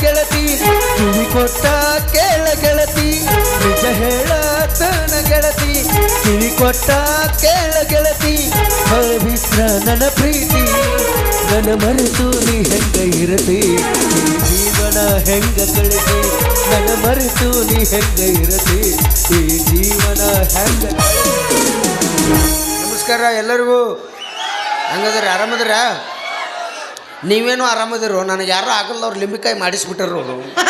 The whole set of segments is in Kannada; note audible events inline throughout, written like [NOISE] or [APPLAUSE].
ಗೆಳತಿ, ಕಿವಿ ಕೊಟ್ಟ ಕೇಳ ಗೆಳತಿ, ನಿಜ ಹೇಳತನ ಗೆಳತಿ, ಕಿವಿ ಕೊಟ್ಟ ಕೇಳ ಗೆಳತಿ ಪವಿತ್ರ ನನ್ನ ಪ್ರೀತಿ, ನನ್ನ ಮರೆತು ನೀ ಹೆಂಗ ಇರತಿ ಜೀವನ ಹೆಂಗ ಕಳಿತಿ ನನ್ನ ಮರೆತು ನೀ ಹೆಂಗ ಇರತಿ, ಈ ಜೀವನ ಹೆಂಗ ನಮಸ್ಕಾರ ಎಲ್ಲರಿಗೂ. ಹಂಗದ್ರೆ ಆರಾಮದಿರ? ನೀವೇನು ಆರಾಮದಿರೋ, ನನಗೆ ಯಾರೋ ಆಗಲ್ಲವ್ರು ಲಿಂಬಿಕಾಯಿ ಮಾಡಿಸ್ಬಿಟ್ಟಿರೋ ಅವರು.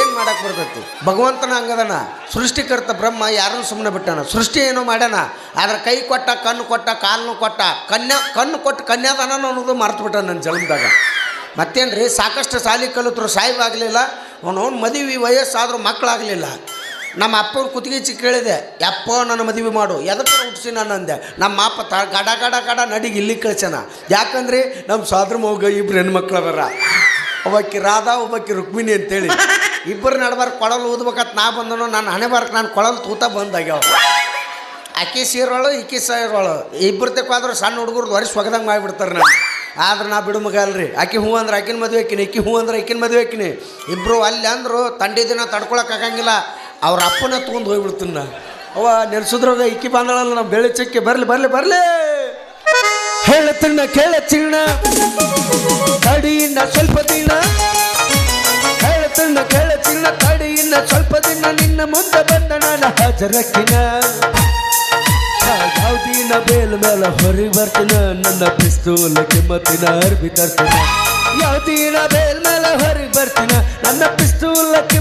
ಏನು ಮಾಡಕ್ಕೆ ಬರ್ತೈತಿ? ಭಗವಂತನ ಹಂಗದನ. ಸೃಷ್ಟಿಕರ್ತ ಬ್ರಹ್ಮ ಯಾರನ್ನು ಸುಮ್ಮನೆ ಬಿಟ್ಟಾನ. ಸೃಷ್ಟಿ ಏನೋ ಮಾಡ್ಯಾನ. ಆದ್ರೆ ಕೈ ಕೊಟ್ಟ, ಕಣ್ಣು ಕೊಟ್ಟ ಕಾಲನ್ನು ಕೊಟ್ಟ, ಕನ್ಯಾ, ಕಣ್ಣು ಕೊಟ್ಟು ಕನ್ಯಾದಾನ ಅನ್ನೋದು ಮರ್ತು ಬಿಟ್ಟ ನನ್ನ ಜನ್ಮದಾಗ. ಮತ್ತೇನು ರೀ ಸಾಕಷ್ಟು ಸಾಲಿ ಕಲಿತರು ಸಾಯಿಬಾಗಲಿಲ್ಲ. ಅವನವ್ನು ಮದುವೆ ವಯಸ್ಸಾದರೂ ಮಕ್ಕಳಾಗಲಿಲ್ಲ. ನಮ್ಮ ಅಪ್ಪನ ಕುತ್ತಿಗೆ ಚಿಕ್ಕ ಕೇಳಿದೆ, ಯಪ್ಪ, ನನ್ನ ಮದುವೆ ಮಾಡು. ಎದಕ್ಕೆ ಹುಟ್ಟಿಸಿ ನಾನು ಅಂದೆ. ನಮ್ಮ ಅಪ್ಪ ತ ಗಡ ಗಡ ಗಡ ನಡಿಗೆ ಇಲ್ಲಿ ಕಳ್ಸ್ಯಾನ. ಯಾಕಂದ್ರೆ ನಮ್ಮ ಸಾದ್ರ ಮಗ ಇಬ್ಬರು ಹೆಣ್ಮಕ್ಳು ಅವರ ಒಬ್ಬಾಕಿ ರಾಧಾ, ಒಬ್ಬಾಕಿ ರುಕ್ಮಿಣಿ ಅಂತೇಳಿ. ಇಬ್ಬರು ನಡಬಾರ ಕೊಳಲು ಊದ್ಬೇಕಂತ ನಾ ಬಂದನು, ನಾನು ಹಣೆ ಬಾರಕ್ಕೆ ನಾನು ಕೊಳಲು ತೂತ ಬಂದಾಗ್ಯಾವ. ಅಕ್ಕಿ ಸೀರೋಳು ಇಕ್ಕಿ ಸೀರೋಳು ಇಬ್ಬರು ತೆಕ್ಕಾದ್ರೂ ಸಣ್ಣ ಹುಡುಗರು ಹೊರಗೆ ಸೊಗದಂಗೆ ಮಾಡಿಬಿಡ್ತಾರೆ ನಾನು. ಆದ್ರೆ ನಾ ಬಿಡು ಮಗ ಅಲ್ರಿ. ಆಕೆ ಹೂ ಅಂದ್ರೆ ಆಕಿನ ಮದುವೆ ಹಾಕಿನಿ ಇಕ್ಕಿ ಹೂ ಅಂದ್ರೆ ಆಕಿನ ಮದುವೆ ಆಕಿನಿ ಇಬ್ಬರು ಅಲ್ಲಿ ಅಂದರು, ತಂಡಿ ದಿನ ತಡ್ಕೊಳಕ್ ಆಗಂಗಿಲ್ಲ. ಅವ್ರ ಅಪ್ಪನ ತೊಗೊಂಡು ಹೋಗ್ಬಿಡ್ತೀನಿ ನಾ. ಅವ ನೆನೆಸಿದ್ರಾಗ ಇಕ್ಕಿ ಬಂದಳಲ್ಲ ನಾವು ಬೆಳೆ ಚಕ್ಕೆ, ಬರಲಿ ಬರಲಿ ಬರಲಿ. ಹೇಳತ್ತಿಣ್ಣ ಕೇಳ ಚಿಣ್ಣ ತಡಿಯಿಂದ ಸ್ವಲ್ಪ ದಿನ. ಹೇಳತ್ತಿಣ್ಣ ಕೇಳ ಚಿಣ್ಣ ತಡಿಯಿಂದ ಸ್ವಲ್ಪ ದಿನ, ನಿನ್ನ ಮುಂದೆ ಬಂದ ನಾನು ಹಾಜರಕ್ಕಿನ. ಯಾವ್ದಿನ ಬೇಲ್ ಮೇಲೆ ಹೊರಿ ಬರ್ತಿನ, ನನ್ನ ಪಿಸ್ತೂಲ್ ಕಿಮ್ಮತ್ತಿನ ಅರ್ಬಿ ತರ್ತಿನ. ಯಾವ್ದಿನ ಬೇಲ್ ಮೇಲೆ ಹೊರಿ ಬರ್ತಿನ, ನನ್ನ ಪಿಸ್ತೂಲ್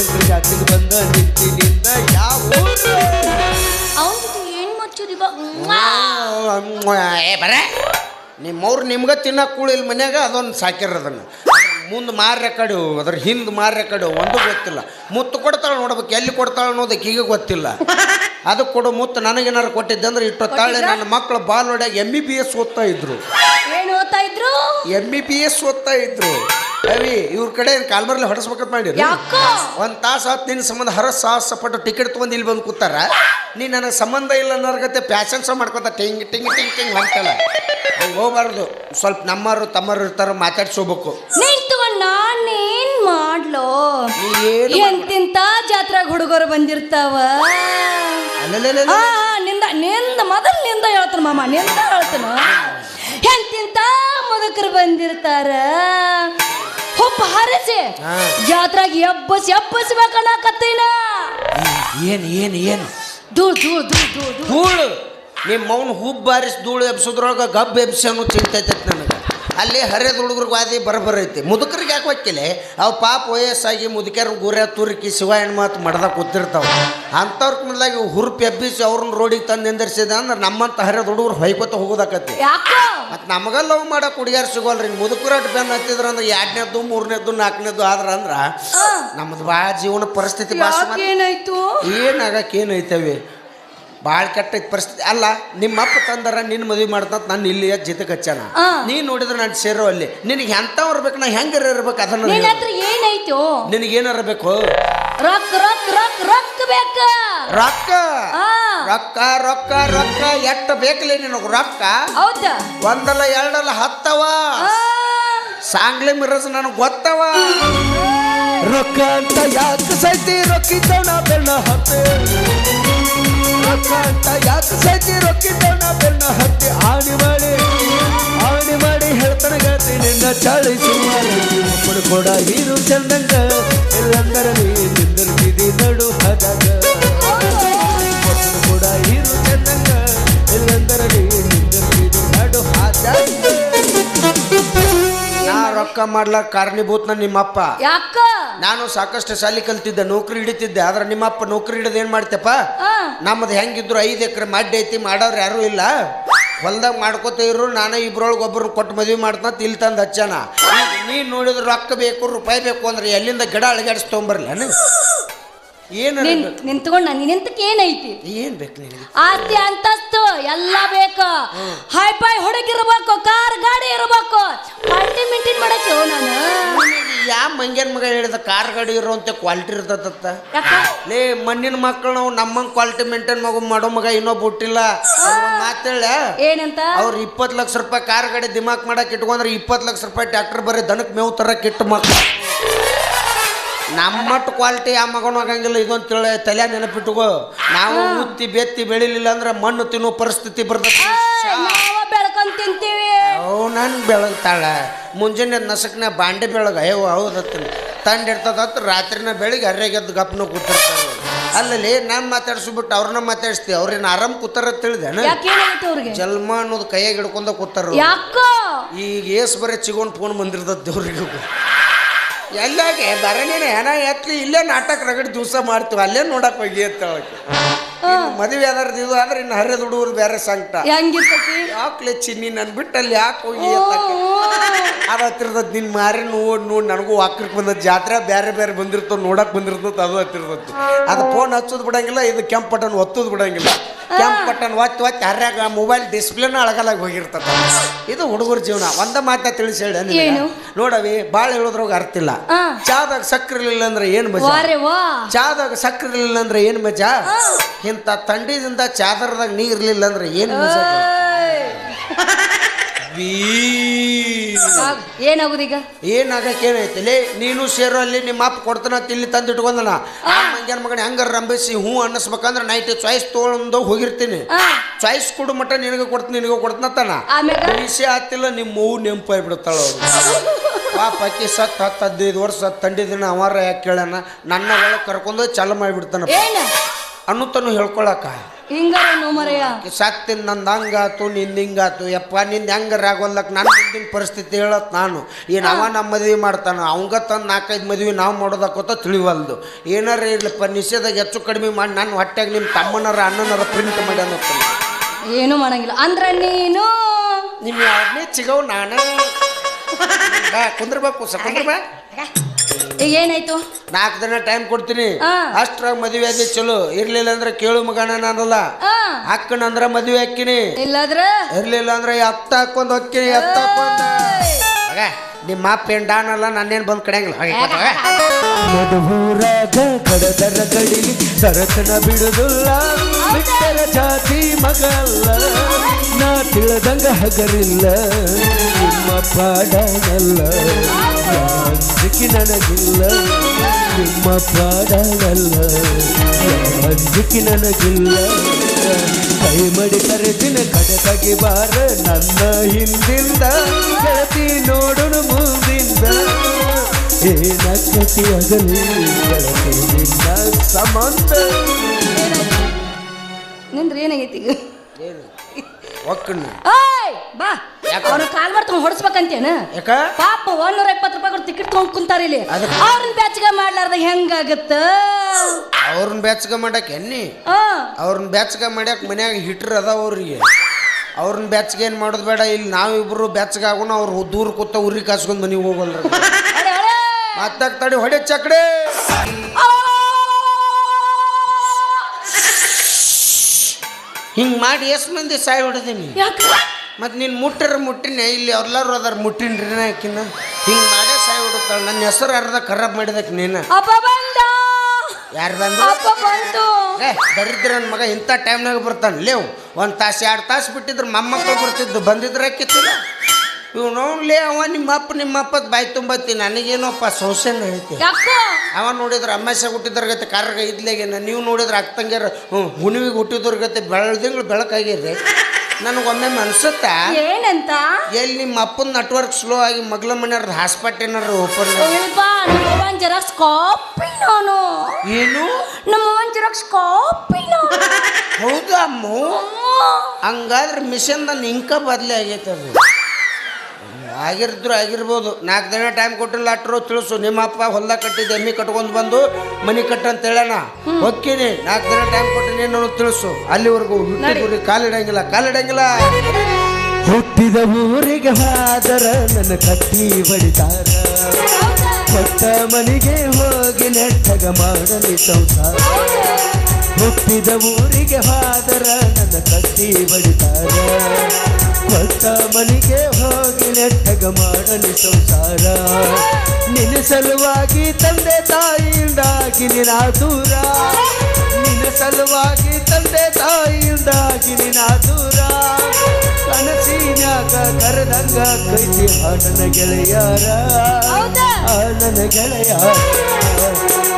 ಚಕ್ರ ಜಾತಿಗೆ ಬಂದ ನಿಂತಿನಿಂದ ಯಾವೂರ ಅವನ ಜೊತೆ ಏನ್ ಏ ಬರೇ. ನಿಮ್ಮವ್ರು ನಿಮ್ಗೆ ತಿನ್ನಕ್ಕೆ ಕೂಳಿಲ್ಲ ಮನ್ಯಾಗ ಅದೊಂದು ಸಾಕಿರ ಅದನ್ನು ಮುಂದೆ ಮಾರ್ಯ ಕಡೆ ಅದ್ರ ಹಿಂದೆ ಮಾರ್ಯ ಕಡೆ ಒಂದು ಗೊತ್ತಿಲ್ಲ. ಮುತ್ತು ಕೊಡ್ತಾಳೆ ನೋಡ್ಬೇಕು ಎಲ್ಲಿ ಕೊಡ್ತಾಳೆ ಅನ್ನೋದಕ್ಕೆ ಈಗ ಗೊತ್ತಿಲ್ಲ. [LAUGHS] ಅದಕ್ಕೆ ಕೊಡು ಮುತ್ತು ನನಗೇನಾರು ಕೊಟ್ಟಿದ್ದೆ ಅಂದ್ರೆ ತಾಳೆ ನನ್ನ ಮಕ್ಕಳು ಬಾಲ್ ಹೊಡ್ಯಾಗ ಎಂ ಬಿ ಬಿ ಎಸ್ ಓದ್ತಾ ಇದ್ರು. ಏನ್ ಓದ್ತಾ ಇದ್ರು? ಎಂ ಬಿ ಬಿ ಎಸ್ ಓದ್ತಾ ಇದ್ರು. ಅವಿ ಇವ್ರ ಕಡೆ ಕಾಲ್ಮರ್ಲಿ ಹೊಡಸ್ಬೇಕಂತ ಮಾಡಿ ಒಂದು ತಾಸು ಹತ್ತು ನಿನ್ನ ಸಂಬಂಧ ಹರ ಸಾಹಸ ಪಟ್ಟು ಟಿಕೆಟ್ ತೊಗೊಂಡು ಇಲ್ಲಿ ಬಂದು ಕೂತಾರ? ನೀ ನನಗೆ ಸಂಬಂಧ ಇಲ್ಲ ಅನ್ನೋರ್ಗತೆ ಪ್ಯಾಷನ್ ಶೋ ಮಾಡ್ಕೊತ ಟಿಂಗ್ ಟಿಂಗ್ ಟಿಂಗ್ ಟಿಂಗ್ ಅಂತಲ್ಲ ಹಂಗೆ ಹೋಗ್ಬಾರ್ದು. ಸ್ವಲ್ಪ ನಮ್ಮರು ತಮ್ಮರು ಇರ್ತಾರ ಮಾತಾಡ್ಸೋಬೇಕು. ನಾನೇನ್ ಮಾಡ್ಲೋ? ಎಂತಿಂತ ಜಾತ್ರೆಗೆ ಹುಡುಗರು ಬಂದಿರ್ತಾವ? ಆ, ನಿಂದ ನಿಂದ ಮೊದಲ್ನಿಂದ ಹೇಳ್ತಾನ ಮಾಮ ನಿಂದ ಹೇಳ್ತಾನ. ಎಂತಿಂತ ಮುದುಕರು ಬಂದಿರ್ತಾರ? ಹೊಪ್ಪ ಹರಸಿ. ಹಾ. ಜಾತ್ರಾಗ ಎಬ್ಬಸ್ ಎಬ್ಬಸ್ಬೇಕನ್ನಕತ್ತೀನ ಏನು ಏನು ಏನು? ಧೂಳ್ ಧೂಳ್ ಧೂಳ್ ಧೂಳ್ ಧೂಳ್. ಧೂಳು! ನಿಮ್ಮ ಮೌನ್ ಹುಬ್ಬು ಬಾರಿಸಿ ಧೂಳು ಎಬ್ಸೋದ್ರೊಳಗೆ ಗಬ್ಬು ಎಬ್ಸಿ ಅನ್ನೋ ಚಿಂತೈತೆ ನನಗೆ. ಅಲ್ಲಿ ಹರಿದ ಹುಡುಗರಿಗೆ ವಾದಿ ಬರಬರೈತಿ ಮುದುಕರಿಗೆ ಯಾಕೆ ಹೊಕ್ಕಿಲೆ ಅವು ಪಾಪ ವಯಸ್ಸಾಗಿ ಮುದುಕರು ಗುರ್ಯ ತುರುಕಿ ಶಿವ ಹೆಣ್ಮಾತು ಮಡ್ದ ಕೂತಿರ್ತಾವೆ. ಅಂಥವ್ರ ಮುಂದಾಗಿ ಹುರುಪು ಎಬ್ಬಿಸಿ ಅವ್ರನ್ನ ರೋಡಿಗೆ ತಂದು ನಿಂದಿರ್ಸಿದ ಅಂದ್ರೆ ನಮ್ಮಂತ ಹರಿದ ಹುಡುಗರು ಹೊಯ್ಕೋತ ಹೋಗೋದಾಕತಿ ಮತ್ತು ನಮಗ ಲವ್ ಮಾಡಕ್ಕೆ ಹುಡುಗಿಯಾರು ಸಿಗೋಲ್ರಿ. ಮುದುಕರ ಬೆನ್ನ ಹತ್ತಿದ್ರ ಅಂದ್ರೆ ಎರಡನೇದ್ದು ಮೂರನೇದ್ದು ನಾಲ್ಕನೇದ್ದು ಆದ್ರ ಅಂದ್ರೆ ನಮ್ಮದು ನಮ್ದು ಭಾಳ ಜೀವನ ಪರಿಸ್ಥಿತಿ ಏನಾಗಕ್ಕೆ ಏನೈತವೆ ಭಾಳ ಕೆಟ್ಟ ಪರಿಸ್ಥಿತಿ. ಅಲ್ಲ ನಿಮ್ಮ ಅಪ್ಪ ತಂದರ ನಿನ್ನ ಮದುವೆ ಮಾಡ್ತಂತ ನಾನು ಇಲ್ಲಿ ಜಿತ ಹಚ್ಚಾನ. ನೀನ್ ನೀ ನೋಡಿದ್ರೆ ನಾನು ಸೇರೋ ಅಲ್ಲಿ. ನಿನಗೆ ಎಂಥವ್ ಇರ್ಬೇಕು ನಾ ಹೆಂಗಾರ ಇರ್ಬೇಕು ಅದನ್ನ ನಿನ್ನ. ಹತ್ರ ನಿನಗೆ ಏನಾರ ಬೇಕು? ರೊಕ್ಕ ರೊಕ್ಕ ರೊಕ್ಕ ರೊಕ್ಕ ಬೇಕ. ರೊಕ್ಕ? ರೊಕ್ಕ ರೊಕ್ಕ ರೊಕ್ಕ ಎಟ್ಟ ಬೇಕಲೇ ನಿನಗೆ ರೊಕ್ಕ? ಹೌದಾ? ಒಂದಲ್ಲ ಎರಡಲ್ಲ ಹತ್ತವ? ಸಾಂಗ್ಲಿ ಮಿರಸ್ ನನಗೆ ಗೊತ್ತವ? ರೊಕ್ಕ ಅಂತ ಯಾಕೆ ಸೈತಿ ರೊಕ್ಕಿದ್ದವನ ಬೆಣ್ಣ ಹತ್ತೆ ರೊಕ್ಕ ಅಂತ ಯಾಕೆ ಸಜ್ಜಿ ರೊಕ್ಕಿದ್ದವನ ಬೆನ್ನ ಹತ್ತಿ ಆಣಿ ಮಾಡಿ ಆಣಿ ಮಾಡಿ ಹೇಳ್ತಾನೆ ಗಾತಿ ನಿನ್ನ ಚಾಳಿ ಸುಮಾರು ಒಬ್ಬರು ಕೂಡ ಹೀರು ಚಂದಂಗ ಎಲ್ಲಂದರ ನೀ ನಿಂದಿರ್ತಿದಿ ನಡು ಹದಾಗ. ಕೂಡ ಹೀರು ಚಂದಂಗ ಎಲ್ಲಂದರ ನೀ ನಿಂದಿರ್ತಿದಿ ನಡು ಹಾದಾಗ. ನಾ ರೊಕ್ಕ ಮಾಡ್ಲಕ್ಕ ಕಾರಣೀಭೂತ್ನ ನಿಮ್ಮಪ್ಪ. ಯಾಕ? ನಾನು ಸಾಕಷ್ಟು ಶಾಲಿ ಕಲ್ತಿದ್ದೆ ನೌಕರಿ ಹಿಡಿತಿದ್ದೆ ಆದ್ರೆ ನಿಮ್ಮಪ್ಪ ನೌಕರಿ ಹಿಡಿದು ಏನ್ ಮಾಡ್ತಪ್ಪ ನಮ್ಮದು ಹೆಂಗಿದ್ರು ಐದು ಎಕರೆ ಮಡ್ಡಿ ಐತಿ ಮಾಡೋರು ಯಾರು ಇಲ್ಲ. ಹೊಲ್ದಾಗ ಮಾಡ್ಕೋತ ಇರು ನಾನು ಇಬ್ರೊಳಗೆ ಒಬ್ಬರು ಕೊಟ್ಟು ಮದುವೆ ಮಾಡ್ತಂತ ಇಲ್ಲಿ ತಂದು ಹಚ್ಚಾನ. ನೀನು ನೋಡಿದ್ರೆ ರೊಕ್ಕ ಬೇಕು ರೂಪಾಯಿ ಬೇಕು ಅಂದ್ರೆ ಎಲ್ಲಿಂದ ಗಿಡ ಅಳಗಾಡಿಸಿ ತೊಗೊಂಬರ್ಲಿ ಏನು ನಿನ್ ನಿಂತ್ಕೊಂಡ ನಿಂತಕ್ಕೆ ಏನೈತಿ? ಏನು ಬೇಕು ನಿನಗೆ? ಆಸ್ತಿ ಅಂತಸ್ತು ಎಲ್ಲ ಬೇಕು. ಹುಡುಗಿರ್ಬೇಕು ಕಾರ್ ಗಾಡಿ ಇರ್ಬೇಕು. ಪಾರ್ಟಿ ಮೇಂಟೈನ್ ಮಾಡಕ್ಕೆ ನಾನು ಯಾವ ಮಂಗ್ಯನ ಮಗ ಹೇಳಿದ ಕಾರ್ ಗಾಡಿ ಇರುವಂತ ಕ್ವಾಲಿಟಿ ಇರ್ತದತ್ತ? ಲೇ ಮಣ್ಣಿನ ಮಕ್ಕಳು ನಾವು ನಮ್ಮ ಕ್ವಾಲಿಟಿ ಮೇಂಟೈನ್ ಮಗು ಮಾಡೋ ಮಗ ಇನ್ನೊಬ್ಬ ಹುಟ್ಟಿಲ್ಲ. ಮಾತೇಳ ಏನಂತ? ಅವ್ರ ಇಪ್ಪತ್ತು ಲಕ್ಷ ರೂಪಾಯಿ ಕಾರ್ ಗಾಡಿ ದಿಮಾಕ್ ಮಾಡಕ್ ಇಟ್ಕೊಂಡ್ರೆ ಇಪ್ಪತ್ತು ಲಕ್ಷ ರೂಪಾಯಿ ಟ್ರ್ಯಾಕ್ಟರ್ ಬರೀ ದನಕ್ ಮೇವು ತರ ಇಟ್ಟು ಮಕ್ಕಳು ನಮ್ಮಟ್ಟು ಕ್ವಾಲಿಟಿ ಆ ಮಗನೂ ಆಗಂಗಿಲ್ಲ. ಇದೊಂದು ತಿಳ ತಲೆ ನೆನಪಿಟ್ಟುಕೋ ನಾವು ಉತ್ತಿ ಬೆತ್ತಿ ಬೆಳಿಲಿಲ್ಲ ಅಂದ್ರೆ ಮಣ್ಣು ತಿನ್ನೋ ಪರಿಸ್ಥಿತಿ ಬರ್ತದೆ. ಬೆಳ್ಕೊಂಡ್ ತಿಂತೀವಿ. ಅವು ನನ್ ಬೆಳಗ್ತಾಳ. ಮುಂಜಾನೆ ನಸಕ್ನ ಬಾಂಡೆ ಬೆಳಗ. ಅಯ್ಯೋ ಹೌದತ್ತ ತಂಡ ಇರ್ತದತ್ತ ರಾತ್ರಿನ ಬೆಳಿಗ್ಗೆ ಅರ್ರೆಗೆದ್ದು ಗಪ್ನ ಕೂತಿರ್ತಾರೆ. ಅಲ್ಲಲ್ಲಿ ನಾನು ಮಾತಾಡ್ಸ್ಬಿಟ್ಟು ಅವ್ರನ್ನ ಮಾತಾಡಿಸ್ತೀವಿ ಅವ್ರೇನು ಆರಾಮ್ ಕೂತಾರ ತಿಳಿದೇನ ಜಲ್ಮ ಅನ್ನೋದು ಕೈಯಾಗ ಹಿಡ್ಕೊಂಡ ಕೂತಾರ ಈಗ ಏಸ್ ಬರೀ ಚಿಗೊಂಡ್ ಫೋನ್ ಬಂದಿರ್ತದ ದೇವ್ರಿಗೆ. ಎಲ್ಲಾಗೆ ಬರನೇನೆ ಏನ ಎತ್ಲಿ ಇಲ್ಲೇ ನಾಟಕ ರಗಡ್ ದಿವಸ ಮಾಡ್ತೀವಿ ಅಲ್ಲೇ ನೋಡಕ್ ಹೋಗಿ ಅಂತ ಮದುವೆ ಆದ್ರೆ ಇದು ಆದ್ರೆ ಇನ್ನು ಹರಿದ ಹುಡುಗರು ಬೇರೆ ಸಂಕಟ. ಹೆಂಗಿರ್ತೈತಿ? ಯಾಕ್ಲೆ ಚಿನ್ನಿ ನನ್ ಬಿಟ್ಟು ಅಲ್ಲಿ ಯಾಕೆ ಹೋಗಿ ಅದ ಹತ್ತಿರ್ತದ ನಿನ್ ಮಾರಿ ನೋಡ್ ನೋಡ್ ನನಗೂ ವಾಕ್ರಕ್ಕೆ ಬಂದದ್ ಜಾತ್ರೆ ಬೇರೆ ಬೇರೆ ಬಂದಿರ್ತವ್ ನೋಡಕ್ ಬಂದಿರ್ತದ ಅದು ಹತ್ತಿರ್ತದ ಅದು ಫೋನ್ ಹಚ್ಚೋದು ಬಿಡಂಗಿಲ್ಲ ಇದು ಕೆಂಪ್ ಬಟನ್ ಒತ್ತೋದು ಬಿಡಂಗಿಲ್ಲ. ಕೆಂಪ್ ಬಟನ್ ಒತ್ತಿ ಒತ್ತಿ ಹರ್ಯಾಗ ಮೊಬೈಲ್ ಡಿಸ್ಪ್ಲೇನ ಅಳಗಲಾಗಿ ಹೋಗಿರ್ತದ ಇದು ಹುಡುಗರ ಜೀವನ. ಒಂದ ಮಾತ ತಿಳಿಸಿ ಹೇಳಿ? ನೋಡವಿ ಭಾಳ ಹೇಳೋದ್ರಾಗ ಅರ್ಥ ಇಲ್ಲ. ಆ. ಚಾದಾಗ ಸಕ್ಕರೆ ಇರ್ಲಿಲ್ಲ ಅಂದ್ರೆ ಏನ್ ಮಜಾ? ಚಾದಾಗ ಸಕ್ಕರೆ ಇರ್ಲಿಲ್ಲ ಅಂದ್ರೆ ಏನ್ ಮಜಾ? ಇಂಥ ತಂಡಿದಿಂದ ಚಾದರದಾಗ ನೀ ಇರ್ಲಿಲ್ಲ ಅಂದ್ರೆ ಏನ್ ಏನಾಗುದೀಗ ಏನಾಗಕ್ಕೆ ಏನೈತಿ ಲೇ ನೀನು ಸೇರು ಅಲ್ಲಿ ನಿಮ್ಮ ಅಪ್ಪ ಕೊಡ್ತಾನ ತಿಲ್ಲಿ ತಂದು ಇಟ್ಕೊಂಡನ ಆ. ಮಂಗ್ಯನ ಮಗನ ಹೆಂಗಾರ ರಂಬಿಸಿ ಹೂ ಅನ್ನಿಸ್ಬೇಕಂದ್ರೆ ನೈಟ್ ಚಾಯ್ಸ್ ತೊಗೊಂಡು ಹೋಗಿರ್ತೀನಿ. ಚಾಯ್ಸ್ ಕೊಡು ಮಟ್ಟ ನಿನಗೆ ಕೊಡ್ತೀನಿ ನಿನಗೆ ಕೊಡ್ತಾನ ವಿಷಯ ಆತಿಲ್ಲ ನಿಮ್ಮ ಹೂ ನೆಂಪಾಯ್ ಬಿಡ್ತಾಳ ಅವ್ರು ಪಾಪ ಅಕ್ಕಿ ಸತ್ ಹತ್ತು ಹದಿನೈದು ವರ್ಷ ತಂಡಿದಿನ ಅವರ ಯಾಕೆ ಕೇಳೋಣ ನನ್ನ ಒಳಗೆ ಕರ್ಕೊಂಡು ಚಾಲು ಮಾಡಿಬಿಡ್ತಾನ ಅನ್ನುತ್ತಾನು ಹೇಳ್ಕೊಳಕ. ಹಿಂಗಾರ ಮರೆಯ. ಸತ್ತಿನ ನಂದು ಹಂಗಾತು ನಿಂದ ಹಿಂಗಾತು. ಯಪ್ಪ ನಿಂದ ಹೆಂಗ ರಾಗೋಲ್ಲಕ್ ನನ್ನ ಮುಂದಿನ ಪರಿಸ್ಥಿತಿ ಹೇಳತ್ ನಾನು. ಏನು ಅವ ನಮ್ಮ ಮದುವೆ ಮಾಡ್ತಾನ ಅವಂಗ ತಂದು ನಾಲ್ಕೈದು ಮದುವೆ ನಾವು ಮಾಡೋದಕ್ಕೋತ ತಿಳಿವಲ್ದು. ಏನಾರ ಇರ್ಲಪ್ಪ ನಿಷೇಧಾಗ ಹೆಚ್ಚು ಕಡಿಮೆ ಮಾಡಿ ನನ್ನ ಹೊಟ್ಟೆಗೆ ನಿಮ್ಮ ತಮ್ಮನರ ಅಣ್ಣನರ ಪ್ರಿಂಟ್ ಮಾಡಿ ಅನ್ನತ್ತಾನೆ. ಏನು ಮಾಡಂಗಿಲ್ಲ. ಅಂದ್ರೆ ನೀನು? ನಿಮ್ಮ ಯಾರನ್ನೇ ಚಿಗವ್ ನಾನು. ಬಾ ಕುಂದ್ರಬೇಕು ಸ ಕುಂದ್ರ ಬಾ ಈಗ ಏನಾಯ್ತು? ನಾಲ್ಕು ದಿನ ಟೈಮ್ ಕೊಡ್ತೀನಿ. ಅಷ್ಟ್ರ ಅಷ್ಟ್ರಾಗ ಮದುವೆ ಆದಿ ಚಲೋ. ಇರ್ಲಿಲ್ಲ ಅಂದ್ರೆ ಕೇಳು ಮಗನ ನಾನಲ್ಲ. ಅಕ್ಕನ ಅಂದ್ರೆ ಮದುವೆ ಹಾಕಿನಿ ಇಲ್ಲದ್ರ? ಇರ್ಲಿಲ್ಲ ಅಂದ್ರೆ ಎತ್ತ ಹಾಕೊಂಡ್ ಹೊಕ್ಕಿನಿ ಎತ್ತ ಹಾಕೊಂಡ ನಿಮ್ಮ ಪೆಂಡಾನಲ್ಲ ಏನ್ ಡಾನಲ್ಲ ನನ್ನೇನು ಬಂದು ಕಡೆಯಂಗಿಲ್ಲ. ಮಧುರಾಗ ಕಡದರ ಕಡಿಲಿ ಸರಸನ ಬಿಡುದಿಲ್ಲ ಬಿಟ್ಟರ ಜಾತಿ ಮಗಲ್ಲ ನಾ ತಿಳಿದಂಗ ಹಗರಿಲ್ಲ ನಿಮ್ಮ ಪಾಡನಲ್ಲ ಅಂಜಿಕೆ ನನಗಿಲ್ಲ ನಿಮ್ಮ ಪಾಡನಲ್ಲ ಅಂಜಿಕೆ ನನಗಿಲ್ಲ. ಮಡಿ ದಿನ ಕಡೆ ಬಾರ ನನ್ನ ಹಿಂದಿಂದ. ಗೆಳತಿ ನೋಡೋಣ ಮುಂದಿಂದ. ಏನಕ್ಕತಿ ಅಗಲಿ ಗೆಳತಿ ನಿನ್ನ ಸಮಂತ. ನಿಂದ್ರ ಏನಾಗೈತಿ ಈಗ? ಏನು? ಒಕ್ಕಣ್ಣ ಬಾ. ಅವ್ನ ಕಾಲ್ ಮಾಡ್ಕೊಂಡು ಹೊಡ್ಸ್ಬೇಕಂತೇನ? ಯಾಕ? ಪಾಪ ಒಂದೂರ ಇಪ್ಪತ್ತು ರೂಪಾಯಿ ಕೊಟ್ಟು ಟಿಕೆಟ್ ತಗೊಂಡ್ ಕುಂತಾರ ಇಲ್ಲಿ? ಅವ್ರನ್ನ ಬ್ಯಾಚ್ಗ ಮಾಡ್ಲಾರ್ದ ಹೆಂಗಾಗತ್ತ? ಅವ್ರನ್ನ ಬೆಚ್ಚಗ ಮಾಡಕ್ ಎನ್ನಿ? ಅವ್ರನ್ನ ಬೆಚ್ಚಗ ಮಾಡ್ಯಾಕ ಮನ್ಯಾಗ ಹಿಟ್ರ್ ಅದಾವ ಅವ್ರಿಗೆ. ಅವ್ರನ್ನ ಬೆಚ್ಚಗೆ ಏನ್ ಮಾಡೋದು ಬೇಡ ಇಲ್ಲಿ ನಾವಿಬ್ರು ಬೆಚ್ಚಗ ಆಗೋಣ ಅವ್ರು ದೂರ ಕೂತ ಉರಿ ಕಾಸ್ಕೊಂಡ್ ಮನೆಗೆ ಹೋಗಲ್ರ. ಮತ್ತಾಗ ತಡಿ ಹೊಡೆ ಚಕ್ಡೆ. ಹಿಂಗ್ ಮಾಡಿ ಎಷ್ಟು ಮಂದಿ ಸಾಯಿ ಹೊಡೆದೀನಿ? ಮತ್ತು ನೀನು ಮುಟ್ಟರ ಮುಟ್ಟಿನ ಇಲ್ಲಿ ಅವ್ರೆಲ್ಲರೂ ಅದಾರ ಮುಟ್ಟಿನ್ರಿ ಆಕಿನ. ಹಿಂಗೆ ಮಾಡೇ ಸಾಯಿ ಹುಡುಕ್ತಾಳೆ ನನ್ನ ಹೆಸರು ಅರ್ಧ ಖರಾಬ್ ಮಾಡಿದಕ್ಕೆ ನೀನು. ಯಾರು ಬಂದು? ದರಿದ್ರ ನನ್ನ ಮಗ ಇಂಥ ಟೈಮ್ನಾಗ ಬರ್ತಾನೆ. ಲೇವು ಒಂದು ತಾಸು ಎರಡು ತಾಸು ಬಿಟ್ಟಿದ್ರೆ ಮೊಮ್ಮಕ್ಕಳು ಬರ್ತಿದ್ದು ಬಂದಿದ್ರೆ ಹಾಕಿತ್ತಿಲ್ಲ ಇವ್ ನೋಡ್ಲಿ ಅವ ನಿಮ್ಮಪ್ಪ ನಿಮ್ಮ ಅಪ್ಪದ ಬಾಯಿ ತುಂಬತ್ತಿ ನನಗೇನೋಪ್ಪ ಸೌಸೆನ ಐತಿ. ಅವ ನೋಡಿದ್ರೆ ಅಮ್ಮಾಸೆ ಹುಟ್ಟಿದ್ರ ಗತೆ ಕಾರ್ಗ ಇದ್ಲೇಗೇನ ನೀವು ನೋಡಿದ್ರೆ ಅಕ್ಕಂಗ್ಯಾರ ಹ್ಞೂ ಹುಟ್ಟಿದ್ರಗತ್ತೆ ಹುಟ್ಟಿದ್ರ ಗತೆ ಬೆಳದಿಂಗಳು ಬೆಳಕಾಗಿರ್ರಿ ನನಗೊಮ್ಮೆ ಅನ್ಸುತ್ತೆ ಏನಂತ? ಎಲ್ಲಿ ನಿಮ್ಮ ಅಪ್ಪನ ನೆಟ್ವರ್ಕ್ ಸ್ಲೋ ಆಗಿ ಮಗ್ಲ ಮನೆಯವ್ರದ್ದು ಹಾಸ್ಪಿಟಲ್ ಏನಾರು ಓಪನ್ ಇಲ್ಪ ನಮ್ಮ ಅವ್ವನ್ ಜೆರಾಕ್ಸ್ ಕಾಪಿ ನಾನು ಏನು? ನಮ್ಮ ಜೆರಾಕ್ಸ್ ಕಾಪಿ ನಾನು ಹೌದಾ ಅಮ್ಮ. ಹಂಗಾದ್ರೆ ಮಿಷನ್ ನನ್ನ ಇಂಕ ಬದಲೇ ಆಗೈತೆ ಅದು. ಆಗಿರಿದ್ರು ಆಗಿರ್ಬೋದು. ನಾಲ್ಕು ದಿನ ಟೈಮ್ ಕೊಟ್ಟಿಲ್ಲ ಅಟ್ರು ತಿಳಿಸು. ನಿಮ್ಮ ಅಪ್ಪ ಹೊಲ್ದಾಗ ಕಟ್ಟಿದ್ದು ಎಮ್ಮಿ ಕಟ್ಕೊಂಡು ಬಂದು ಮನಿ ಕಟ್ಟಂತ ಹೇಳೋಣ. ಹೊಕ್ಕಿನಿ ನಾಲ್ಕು ದಿನ ಟೈಮ್ ಕೊಟ್ಟಿನಿ ನೀನು ತಿಳಿಸು. ಅಲ್ಲಿವರೆಗೂ ಹುಟ್ಟಿದ ಕಾಲಿಡಂಗಿಲ್ಲ. ಕಾಲಿಡಂಗಿಲ್ಲ. ಹುಟ್ಟಿದ ಊರಿಗೆ ಹಾದರ ನನ್ನ ಕಟ್ಟಿ ಬಡಿತಾರ ಕೊಟ್ಟ ಮನೆಗೆ ಹೋಗಿ ನೆಟ್ಟಗ ಮಾಡಲಿ ಸಂಸಾರ. ಹುಟ್ಟಿದ ಊರಿಗೆ ಹಾದರ ನನ್ನ ಕಟ್ಟಿ ಬಡಿತಾರ ಕೊಟ್ಟ ಮನೆಗೆ ಹೋಗಿ ನೆಟ್ಟಗ ಮಾಡಲಿ ಸಂಸಾರ. ನಿನ್ನ ಸಲುವಾಗಿ ತಂದೆ ತಾಯಿಯಿಂದಾಗಿ ನಿನ್ನ ದೂರ ನಿನ್ನ ಸಲುವಾಗಿ ತಂದೆ ತಾಯಿಯಿಂದಾಗಿ ನಿನ್ನ ದೂರ ಕನಸಿನಾಗ ಕರೆದಂಗ ಕೈತಿ ಹಾಡನ ಗೆಳೆಯಾರ? ಆ ನನ್ನ ಗೆಳೆಯಾರ.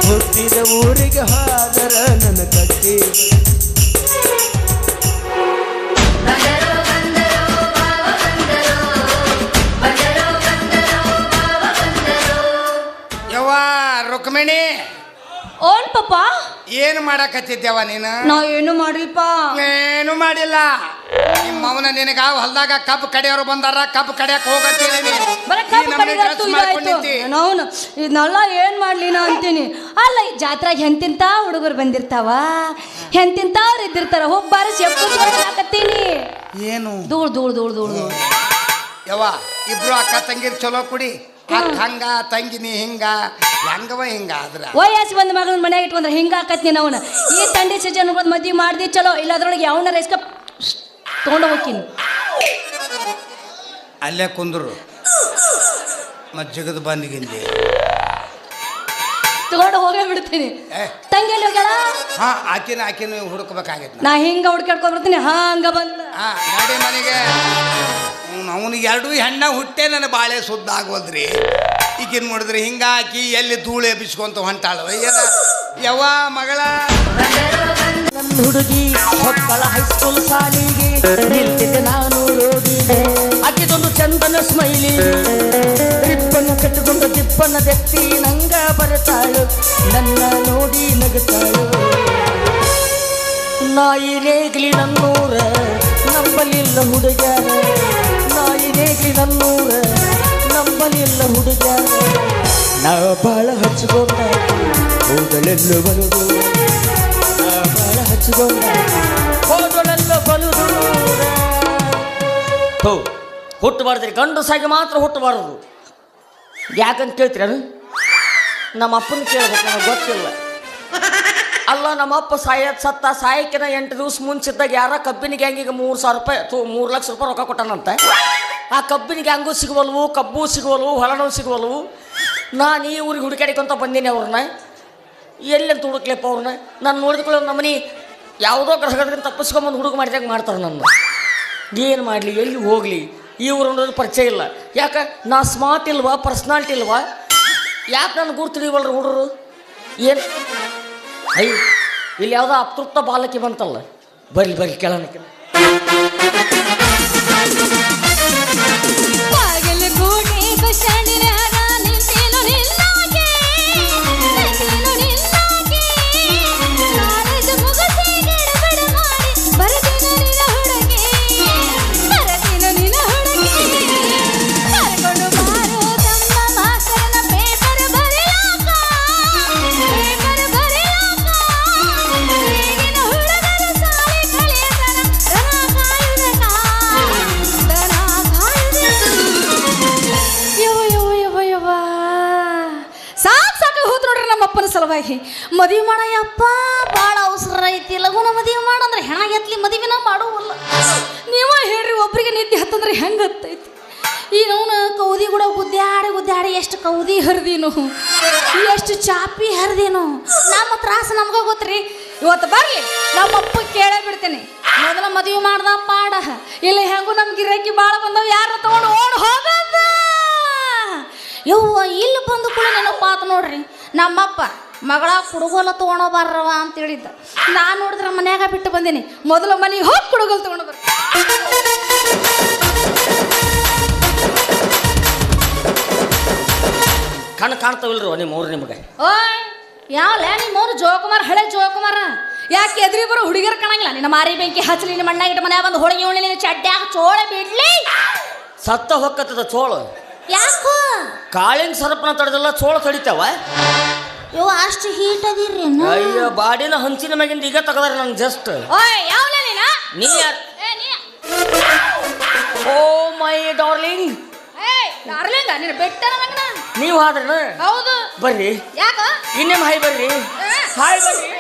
ಹುಟ್ಟಿದ ಊರಿಗೆ ಹಾದರ ನನ್ನ ಕಟ್ಟಿ. ರುಕ್ಮಿಣಿ ಓನ್ ಪಪ್ಪ? ಏನು ಮಾಡಕತ್ತಿದ್ಯವ ನೀನು? ನಾವ್ ಏನು ಮಾಡಿಲ್ಪ. ಏನು ಮಾಡಿಲ್ಲ. ನಿಮ್ಮ ಅವನ ನಿನಗ ಹೊಲ್ದಾಗ ಕಬ್ಬು ಕಡಿಯೋರು ಬಂದಾರ ಕಬ್ಬು ಕಡೆಯಕ್ ಹೋಗತ್ತೀನಿ ಬರೀ ಕಬ್ಬು ಕಡಿದಾಯ್ತು ಇದಾಯ್ತು ನಾನು ಇದನ್ನೆಲ್ಲ ಏನ್ ಮಾಡ್ಲಿ ನಾ ಅಂತೀನಿ. ಅಲ್ಲ ಈ ಜಾತ್ರೆಗೆ ಎಂತಿಂತ ಹುಡುಗರು ಬಂದಿರ್ತಾವ? ಎಂತಿಂತವ್ರು ಇದ್ದಿರ್ತಾರ? ಹೋಗಿ ಬಾರಿಸಿ ಹಾಕತ್ತೀನಿ. ಏನು? ಧೂಳ್ ಧೂಳ್ ಧೂಳ್ ಧೂಳ್ ಧೂಳ್. ಯವ್ವ ಇಬ್ರು ಅಕ್ಕ ತಂಗಿರ್ ಚಲೋ ಕುಡಿ. ಹಂಗ ತಂಗಿನಿ ಹಿಂಗ ಹೆಂಗವ ಹಿಂಗ ಆದ್ರ? ವಯಸ್ಸು ಬಂದ ಮಗನ ಮನ್ಯಾಗ ಇಟ್ಕೊಂಡ್ರೆ ಹಿಂಗ ಆಕತ್ನಿ ಅವನ ಈ ತಂಡಿ ಸಜ್ಜನ್ ಮದ್ವಿ ಮಾಡ್ದಿ ಚಲೋ ಇಲ್ಲ ಅದ್ರೊಳಗೆ ಯಾವನ ಇಸ್ಕ ತೊಗೊಂಡು ಹೋಗ್ತೀನಿ. ಅಲ್ಲೇ ಕುಂದ್ರು. ಮತ್ ಜಗದ ಬಂದಿಗಿಂದಿ. ತಗೊಂಡು ಹೋಗೇ ಬಿಡ್ತೀನಿ. ತಂಗಿ ಎಲ್ಲಿ ಹೋಗ್ಯಾಳ? ಹಾ ಆಕಿನ ಆಕಿನ ಹುಡುಕ್ಬೇಕಾಗೈತೆ ನಾ. ಹಿಂಗ ಹುಡ್ಕಾಡ್ಕೊಂಡ್ ಹಾ ಹಂಗ ಬಂದ ಹಾ ಗಾಡಿ ಮನೆಗೆ. ಅವನಿಗೆ ಎರಡೂ ಹೆಣ್ಣ ಹುಟ್ಟೆ ನನ್ನ ಬಾಳೆ ಸುದ್ದ ಆಗೋದ್ರಿ ಈಗಿನ ನೋಡಿದ್ರಿ ಹಿಂಗಾಕಿ ಎಲ್ಲಿ ಧೂಳು ಎಬ್ಬಿಸ್ಕೊಂತ ಹೊಂಟಾಳು. ಏನ ಮಗಳ. ಹುಡುಗಿ ಮಕ್ಕಳ ಹೈಸ್ಕೂಲ್ ಸಾಲಿಗೆ ನಿಲ್ತಿದ್ದೆ ನಾನು ರೋಗಿಗೆ ಅಕ್ಕಿದೊಂದು ಚಂದನ ಸ್ಮೈಲಿ ರಿಪ್ಪನ್ನ ಕಟ್ಟಿಕೊಂಡು ದಿಪ್ಪನ್ನ ದೆತ್ತಿ ನಂಗ ಬರುತ್ತಾಳು ನನ್ನ ನೋಡಿ ನಗುತ್ತಾಳು. ನಾಯಿ ರೇಗ್ಲಿ ನನ್ನೂರ ನಂಬಲಿಲ್ಲ ಹುಡುಗ್ಯಾರ ನಾಯಿ ನಲ್ಲೂರ ನಂಬಲಿಲ್ಲ ಹುಡುಗ. ನಾ ಬಾಳ ಹಚ್ಕೊಂಡ ಹೋಗಲೆಲ್ಲ ಬರುದು ನಾ ಬಾಳ ಹಚ್ಕೊಂಡ ಹೋಗಲೆಲ್ಲ ಬರುದು ಹೋ ಹುಟ್ಟಬಾರ್ದ್ರಿ ಗಂಡಸಾಗಿ ಮಾತ್ರ ಹುಟ್ಟಬಾರದು ಯಾಕಂತ ಕೇಳ್ತೀರ ನಮ್ಮ ಅಪ್ಪನ ಕೇಳ್ಬೇಕು ನನಗೆ ಗೊತ್ತಿಲ್ಲ. ಅಲ್ಲ ನಮ್ಮಪ್ಪ ಸಾಯ ಸತ್ತ ಸಾಯಕ್ಕಿನ ಎಂಟು ದಿವಸ ಮುಂಚಿದ್ದಾಗ ಯಾರ ಕಬ್ಬಿನ ಗ್ಯಾಂಗಿಗೆ ಮೂರು ಸಾವಿರ ರೂಪಾಯಿ ಮೂರು ಲಕ್ಷ ರೂಪಾಯಿ ರೊಕ್ಕ ಕೊಟ್ಟಾನಂತೆ. ಆ ಕಬ್ಬಿನ ಗ್ಯಾಂಗು ಸಿಗುವಲ್ವು, ಕಬ್ಬು ಸಿಗುವಲ್ವು, ಹೊಲನೂ ಸಿಗುವಲ್ವು. ನಾನು ಈ ಊರಿಗೆ ಹುಡುಕಾಡಿಕೊಂತ ಬಂದೀನಿ ಅವ್ರನ್ನ. ಎಲ್ಲಂತ ಹುಡುಕ್ಲೆಪ್ಪ ಅವ್ರನ್ನ? ನಾನು ನೋಡಿದ್ಕೊಳ್ಳೋ ನಮ್ಮನಿ ಯಾವುದೋ ಗ್ರಹಗಳಿಂದ ತಪ್ಪಿಸ್ಕೊಂಬಂದು ಹುಡುಗ ಮಾಡಿದಾಗ ಮಾಡ್ತಾರೆ ನನ್ನ. ಏನು ಮಾಡಲಿ, ಎಲ್ಲಿ ಹೋಗಲಿ? ಈ ಊರು ಅನ್ನೋದು ಪರಿಚಯ ಇಲ್ಲ. ಯಾಕೆ? ನಾ ಸ್ಮಾರ್ಟ್ ಇಲ್ವಾ? ಪರ್ಸ್ನಾಲ್ಟಿ ಇಲ್ವಾ? ಯಾಕೆ ನನ್ನ ಗುರ್ತು ತಿಳಿವಲ್ರಿ ಹುಡುಗರು? ಏನು? ಐ, ಇಲ್ಲಿ ಯಾವುದೋ ಅತೃಪ್ತ ಬಾಲಕಿ ಬಂತಲ್ಲ. ಬರ್ಲಿ ಬರ್ಲಿ ಕೆಳನ ಕೆಳ ಎಷ್ಟು ಕೌದಿ ಹರಿದೀನು, ಎಷ್ಟು ಚಾಪಿ ಹರಿದೀನು. ನಮ್ಮ ತ್ರಾಸ ನಮ್ಗ ಗೊತ್ತ್ರಿ? ಇವತ್ತು ಬರ್ಲಿ ನಮ್ಮ ಅಪ್ಪ ಕೇಳೇ ಬಿಡ್ತೇನೆ. ಮೊದಲ ಮದುವೆ ಮಾಡ್ದ ಪಾಡ. ಇಲ್ಲ ಹೆಂಗು ನಮ್ಗೆ ಗಿರಾಕಿ ಭಾಳ ಬಂದವ ಯಾರು ತಗೊಂಡು ಓಡ್ ಹೋಗದ? ಯವ್ವ, ಇಲ್ಲಿ ಬಂದು ಕೂಡ ನೆನಪಾತ ನೋಡ್ರಿ. ನಮ್ಮಪ್ಪ, ಮಗಳ ಕುಡುಗೋಲ ತೊಗೊಂಡೋ ಬಾರವ ಅಂತ ಹೇಳಿದ್ದ. ನಾನು ನೋಡಿದ್ರೆ ಮನ್ಯಾಗ ಬಿಟ್ಟು ಬಂದೀನಿ. ಮೊದಲು ಮನೆಗೆ ಹೋಗಿ ಕುಡುಗೋಲ್ ತೊಗೊಂಡು ಬರ್ ಕಣ್ಣು ಕಾಣ್ತಾವಿಲ್ರಿ ನಿಮ್ಮ ಊರು ನಿಮಗೆ. ಓಯ್ ಯಾವಲ್ಲ ನಿಮ್ಮವ್ರು ಜೋಕುಮಾರ್ ಹಳೆ ಜೋಕುಮಾರ? ಯಾಕೆ ಎದ್ರಿ ಬರೋ ಹುಡುಗಿಯರ್ ಕಾಣಂಗಿಲ್ಲ? ನಿನ್ನ ಮಾರಿ ಬೆಂಕಿ ಹಚ್ಚಲಿ ನಿಮ್ಮ ಮಣ್ಣಾಗ ಇಟ್ಟು ಮನ್ಯಾಗ ಬಂದು ಹೋಳಿಗೆ ಉಳ್ಳಿ ನಿನ್ನ ಚಡ್ಡ್ಯಾಗ ಚೋಳೆ ಬಿಡ್ಲಿ? ಸತ್ತ ಹೊಕ್ಕತ್ತದ ಚೋಳು. ಯಾಕೋ? ಕಾಳಿನ ಸರ್ಪನ ತಡೆದಲ್ಲ ಚೋಳ ತಡಿತಾವ. ಯೋ ಅಷ್ಟು ಹೀಟ್ ಅದಿರಿ ಅಯ್ಯೋ ಬಾಡಿನ ಹಂಚಿನ ಮ್ಯಾಗಿಂದ ಈಗ ತಗದಾರ ನಂಗೆ ಜಸ್ಟ್ ಓಯ್ ಯಾವಲ ನೀನ? ನೀ ಯಾರ್? Oh my darling. ಏಯ್ ಡಾರ್ಲಿಂಗ ನೀನು ಬೆಟ್ಟನ ಮಗನ? ನೀವು ಹಾದ್ರನ ಹೌದು. ಬರ್ರಿ. ಯಾಕ? ಇನ್ನೇಮ್ ಹಾಯ್ ಬರ್ರಿ. ಹಾಯ್ ಬರ್ರಿ.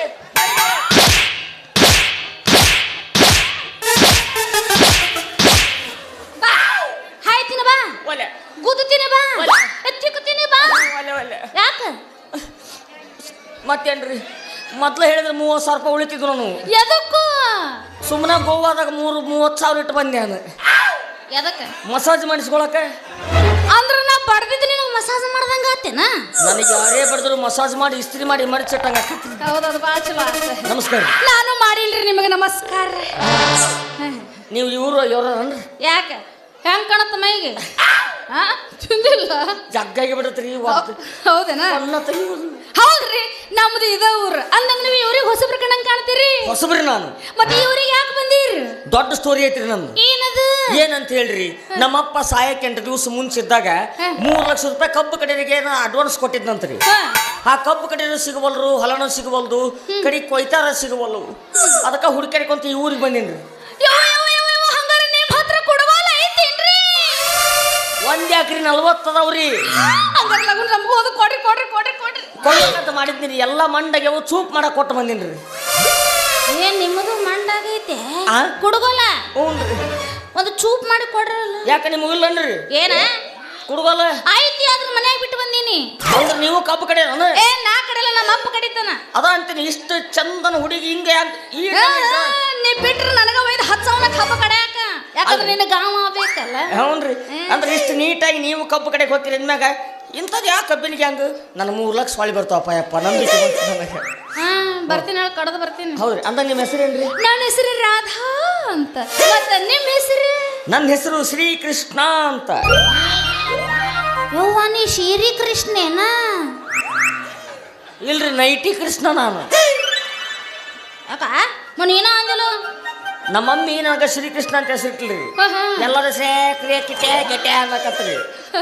ಹಾಯ್ ತಿನ್ನ ಬಾ. ಒಲೆ. ಗುದ್ದು ತಿನ್ನ ಬಾ. ಎತ್ತಿಕು ತಿನ್ನ ಬಾ. ಒಲೆ ಒಲೆ. ಯಾಕ? ಮತ್ತೇನ್ರಿ? ಮೊದ್ಲು ಹೇಳಿದ್ರೆ ಮೂವತ್ತು ಸಾವಿರ ರೂಪಾಯಿ ಉಳಿತಿದ್ರು ನಾನು. ಎದಕ್ಕೂ? ಸುಮ್ಮನೆ ಗೋವಾದಾಗ ಮೂರು ಮೂವತ್ತು ಸಾವಿರ ಇಟ್ಟು ಬಂದೆ ನಾನು. ಎದಕ್ಕ? ಮಸಾಜ್ ಮಾಡಿಸ್ಕೊಳಕ್ಕೆ? ಅಂದ್ರ ನಾ ಬಡ್ದಿದ್ದು ನಿನಗೆ ಮಸಾಜ್ ಮಾಡ್ದಂಗ ಆತೇನ? ನನಗೆ ಯಾರೇ ಬಡದ್ರು ಮಸಾಜ್ ಮಾಡಿ ಇಸ್ತ್ರಿ ಮಾಡಿ ಮಡಿಚಿಟ್ಟಂಗೆ ಹೌದ ಅದು ಭಾಳ ಚಲೋ ಆತ ನಮಸ್ಕಾರ. ನಾನು ಮಾಡಿಲ್ರಿ ನಿಮಗೆ ನಮಸ್ಕಾರ. ನೀವು ಇವರು ಇವ್ರನ್ರಿ ಯಾಕ? ಹೆಂಗ್ ಕಾಣತ್ತ ಮೈಗೆ? ಹಾ ತಿಂದಿಲ್ಲ? ಜಗ್ಗಾಗಿ ಬಿಡತ್ರಿ ಹೌದೇನಾ? ಅಲ್ಲ ತೆಗಿಯೋದು ಹೌದ್ರಿ ನಮ್ದು ಇದ ಊರ್. ಅಂದಂಗ ನೀವು ಇವ್ರಿಗೆ ಹೊಸಬ್ರ ಕಣಂಗ್ ಕಾಣ್ತೀರಿ? ಹೊಸಬ್ರಿ ನಾನು. ಮತ್ತೆ ಇವ್ರಿಗೆ ಯಾಕೆ ಬಂದೀರಿ? ದೊಡ್ಡ ಸ್ಟೋರಿ ಐತ್ರಿ ನಂದು ಏನದು? ಏನಂತ ಹೇಳ್ರಿ ನಮ್ಮಪ್ಪ ಸಾಯಕ್ಕೆ ಎಂಟು ದಿವಸ ಮುಂಚಿದ್ದಾಗ ಮೂರು ಲಕ್ಷ ರೂಪಾಯಿ ಕಬ್ಬು ಕಡೆಗೆ ಅಡ್ವಾನ್ಸ್ ಕೊಟ್ಟಿದ್ನಂತ್ರಿ. ಆ ಕಬ್ಬು ಕಡೆಯೂ ಸಿಗಬಲ್ರು ಹೊಲನೂ ಸಿಗಬಲ್ದು ಕಡೆ ಕೊಯ್ತಾರ ಸಿಗವಲ್ಲು ಅದಕ್ಕೆ ಹುಡುಕಾಡ್ಕೊಂತ ಈ ಊರಿಗೆ ಬಂದೀನಿ ಒಂದ್ ಯಾಕ್ರಿ ನಲ್ವತ್ತದವ್ರಿ ಹಂಗಾರೆ ಲಗುನ್ ನಮಗೂ ಅದು ಕೊಡ್ರಿ ಕೊಡ್ರಿ ಕೊಡ್ರಿ ಕೊಡ್ರಿ. ಅಂತ ಮಾಡಿದ್ನಿ ಎಲ್ಲ ಮಂಡಗೆ ಅವು ಚೂಪ್ ಮಾಡಕ್ ಕೊಟ್ಟು ಬಂದಿನ್ರಿ. ಏನ್ ನಿಮ್ಮದು ಮಂಡಾಗೈತೆ ಆ? ಕುಡುಗೋಲ? ಹ್ಞೂ ಒಂದು ಚೂಪ್ ಮಾಡಿ ಕೊಡ್ರಲ್ಲ. ಯಾಕೆ ನಿಮಗೆ ಇಲ್ಲನ್ರಿ? ಏನ? ಕುಡುಗಲ್ಲ ಐತಿ ಆದ್ರ ಮನ್ಯಾಗ ಬಿಟ್ಟು ಬಂದೀನಿ. ಅಂದ್ರೆ ನೀವು ಕಬ್ಬು ಕಡೆ ಏ ನಾ ಕಡೆಲ್ಲ ನಮ್ಮ ಅಪ್ಪ ಕಡಿತಾನ. ಅದ ಅಂತೀನಿ ಇಷ್ಟು ಚಂದನ ಹುಡುಗಿ ಹಿಂಗೆ ಈ ನೀ ಬಿಟ್ರೆ ನನಗ ಒಯ್ದು ಹತ್ತು ಸಾವಿರ ಕಡೆ ಕಡ್ಯಾಕ. ಯಾಕಂದ್ರೆ ನಿನ್ನ ಗಾಮ ಆಗ್ಬೇಕಲ್ಲ. ಹೌನ್ರಿ. ಅಂದ್ರೆ ಇಷ್ಟು ನೀಟಾಗಿ ನೀವು ಕಬ್ಬು ಕಡೆ ಹೋಗ್ತೀರಿ ಅಂದ್ಮ್ಯಾಗ ಇಂಥದ್ದು ಯಾವ ಕಬ್ಬಿನಿಗೆ ಹಂಗೆ ನನ್ನ ಮೂರು ಲಕ್ಷ ಹೊಳಿ ಬರ್ತಾವಪ್ಪ ಯಪ್ಪ ನಂಬಿಕೆ ಬಂತು ನನಗೆ. ಬರ್ತೀನಿ ಹೇಳಿ ಕಡದು ಬರ್ತೀನಿ. ಹೌದ್ರಿ. ಅಂದ್ರೆ ನಿಮ್ಮ ಹೆಸರೇನ್ರಿ ನನ್ನ ಹೆಸರು ರಾಧಾ ಅಂತ. ಮತ್ತೆ ನಿಮ್ಮ ಹೆಸರು? ನನ್ನ ಹೆಸರು ಶ್ರೀಕೃಷ್ಣ ಅಂತ. ಯವ್ವ ನೀ ಶ್ರೀ ಕೃಷ್ಣೇನಾ? ಇಲ್ರಿ ನೈಟಿ ಕೃಷ್ಣ ನಾನು. ಯಾಕ? ಮೊನ್ನೆ ಏನೋ ಅಂದಿಲ್ಲ ನಮ್ಮ ಮಮ್ಮಿ ನನಗೆ ಶ್ರೀಕೃಷ್ಣ ಅಂತ ಹೆಸರಿಟ್ಲಿ ಎಲ್ಲರ ಸೇಕ್ರಿ ಕಿಟೆ ಗೆಟೆ ಅನ್ನಕತ್ರಿ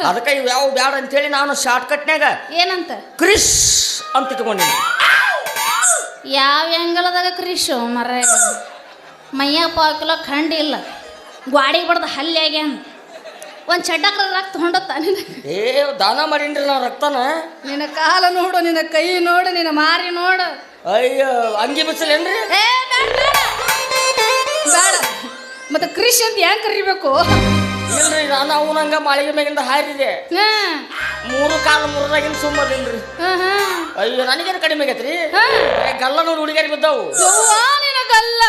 ಅದಕ್ಕೆ ಇವು ಯಾವ ಬ್ಯಾಡ ಅಂತೇಳಿ ನಾನು ಶಾರ್ಟ್ಕಟ್ನ್ಯಾಗ ಏನಂತ? ಕ್ರಿಶ್ ಅಂತ ಇಟ್ಕೊಂಡಿನಿ. ಯಾವ ಎಂಗಲದಾಗ ಕ್ರಿಶು ಮರ ಪಾಕಿಲೋ ಖಂಡಿಲ್ಲ ಖಂಡ ಇಲ್ಲ. ಗ್ವಾಡಿಗೆ ಬಡ್ದು ಹಲ್ಲಿ ಆಗ್ಯಾನ ಒಂದು ಚಡ್ಡಕ್ರ ರಕ್ತ ಹೊಂಡತ್ತ ನಿನ್ನ ಏ ದಾನ ಮಾಡೀನ್ರಿ ನಾ ರಕ್ತನ. ನಿನ್ನ ಕಾಲ ನೋಡು ನಿನ್ನ ಕೈ ನೋಡು ನಿನ್ನ ಮಾರಿ ನೋಡು. ಅಯ್ಯೋ ಅಂಗಿ ಬಿಸಿಲೇನ್ರಿ? ಏ ಬೇಡ ಬೇಡ. ಬೇಡ. ಮತ್ತೆ ಕೃಷಿ ಅಂತ ಹೆಂಗ್ ಕರಿಬೇಕು? ಇಲ್ರಿ ನಾನು ಅವನಂಗ ಮಾಳಿಗೆ ಮ್ಯಾಗಿಂದ ಹಾರಿದೆ. ಹಾಂ. ಮೂರು ಕಾಲ ಮೂರದಾಗಿನ ಸುಮ್ಮದಿಲ್ರಿ ಹಾಂ ಹಾಂ. ಅಯ್ಯೋ ನನಗೇನು ಕಡಿಮೆ ಆಗೈತ್ರಿ? ಹಾ. ಗಲ್ಲ ನೋಡಿ ಹುಡುಗಿಯರಿಗೆ ಬಿದ್ದವು. ನಿನ್ನ ನಿನಗಲ್ಲ